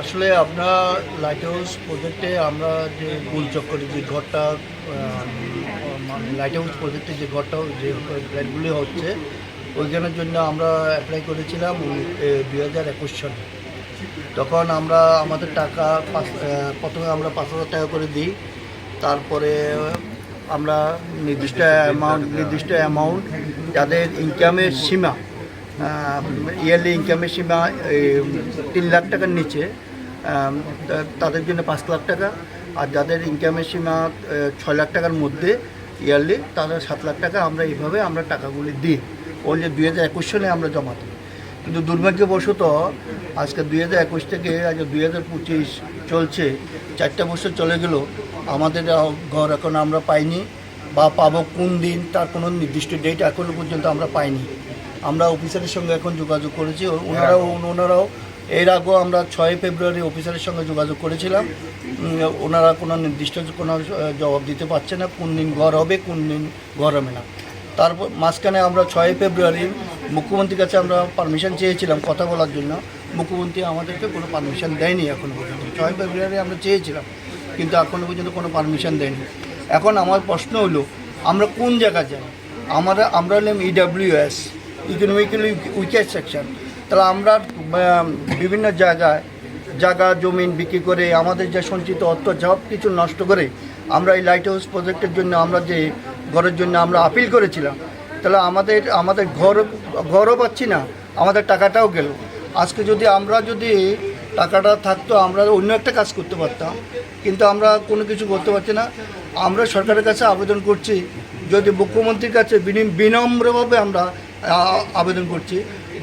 আসলে আমরা light house প্রজেক্টে আমরা যে গোলচক্করে যে ঘরটা লাইট হাউস প্রজেক্টে যে ঘরটা যে ফ্ল্যাটগুলি হচ্ছে ওইখানের জন্য আমরা অ্যাপ্লাই করেছিলাম দুই হাজার একুশ সালে। তখন আমরা আমাদের টাকা পাঁচ প্রথমে আমরা পাঁচ হাজার টাকা করে দিই তারপরে আমরা নির্দিষ্ট অ্যামাউন্ট নির্দিষ্ট অ্যামাউন্ট যাদের ইনকামের সীমা ইয়ারলি ইনকামের সীমা তিন লাখ টাকার নিচে। তাদের জন্য পাঁচ লাখ টাকা। আর যাদের ইনকামের সীমা ছয় লাখ টাকার মধ্যে ইয়ারলি তাদের সাত লাখ টাকা আমরা এইভাবে আমরা টাকাগুলি দিই। ওই যে দুই হাজার একুশ সালে আমরা জমা দিই। কিন্তু দুর্ভাগ্যবশত, আজকে দুই হাজার একুশ থেকে আজ দুই হাজার পঁচিশ চলছে, চারটা বছর চলে গেল, আমাদের ঘর এখন আমরা পাইনি, বা পাবো কোন দিন, তার কোনো নির্দিষ্ট ডেট এখনও পর্যন্ত আমরা পাইনি। আমরা অফিসারের সঙ্গে এখন যোগাযোগ করেছি। ও- ওনারাও ওনারাও এর আগেও আমরা ছয় ফেব্রুয়ারি অফিসারের সঙ্গে যোগাযোগ করেছিলাম। ওনারা কোনো নির্দিষ্ট কোনো জবাব দিতে পারছে না কোন দিন ঘর হবে কোন দিন ঘর হবে না। তারপর মাঝখানে আমরা ছয় ফেব্রুয়ারি মুখ্যমন্ত্রীর কাছে আমরা পারমিশন চেয়েছিলাম কথা বলার জন্য। মুখ্যমন্ত্রী আমাদেরকে কোনো পারমিশন দেয়নি এখনও পর্যন্ত। ছয় ফেব্রুয়ারি আমরা চেয়েছিলাম কিন্তু এখনও পর্যন্ত কোনো পারমিশন দেয়নি। এখন আমার প্রশ্ন হলো আমরা কোন জায়গায় যাই? আমরা আমরা হলাম ইডাব্লিউএস ইকোনমিক্যালি উইকেট সেকশন তাহলে আমরা বিভিন্ন জায়গায়, জায়গা, জমিন বিক্রি করে আমাদের যে সঞ্চিত অর্থ, সব কিছু নষ্ট করে আমরা এই লাইট হাউস প্রজেক্টের জন্য আমরা যে ঘরের জন্য আমরা আপিল করেছিলাম, তাহলে আমাদের আমাদের ঘর, ঘরও পাচ্ছি না, আমাদের টাকাটাও গেল। আজকে যদি আমরা যদি টাকাটা থাকতো, আমরা অন্য একটা কাজ করতে পারতাম, কিন্তু আমরা কোনো কিছু করতে পারছি না। আমরা সরকারের কাছে আবেদন করছি, যদি মুখ্যমন্ত্রীর কাছে বিনম্রভাবে আমরা আবেদন করছি।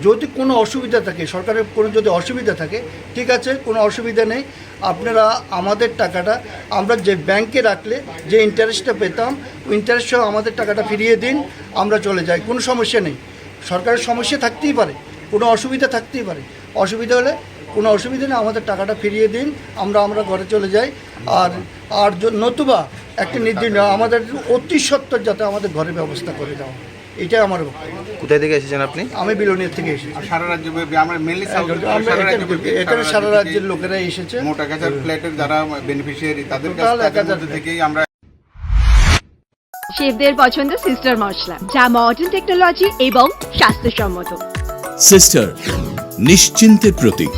যদি কোনো অসুবিধা থাকে, সরকারের কোনো যদি অসুবিধা থাকে, ঠিক আছে, কোনো অসুবিধা নেই, আপনারা আমাদের টাকাটা, আমরা যে ব্যাংকে রাখলে যে ইন্টারেস্টটা পেতাম ইন্টারেস্ট সহ আমাদের টাকাটা ফিরিয়ে দিন, আমরা চলে যাই, কোনো সমস্যা নেই। সরকারের সমস্যা থাকতেই পারে, কোনো অসুবিধা থাকতেই পারে। অসুবিধা হলে, কোনো অসুবিধা নেই, আমাদের টাকাটা ফিরিয়ে দিন, আমরা আমরা ঘরে চলে যাই। আর আর নতুবা একটা নির্দিষ্ট, আমাদের অতি সত্তর যাতে আমাদের ঘরের ব্যবস্থা করে দেওয়া এটাই আমার কোথায় থেকে এসেছেন আপনি? আমি বিলোনিয়ার থেকে এসেছি। সারা রাজ্য ব্যাপী আমরা মেনলি এখানে- সারা রাজ্যের লোকেরা এসেছে। মোটা গাছের ফ্ল্যাটের যারা বেনিফিশিয়ারি তাদের কাছ এক থেকেই আমরা শেফদের পছন্দ সিস্টার মশলা যা মডার্ন টেকনোলজি এবং স্বাস্থ্যসম্মত। সিস্টার নিশ্চিন্তের প্রতীক।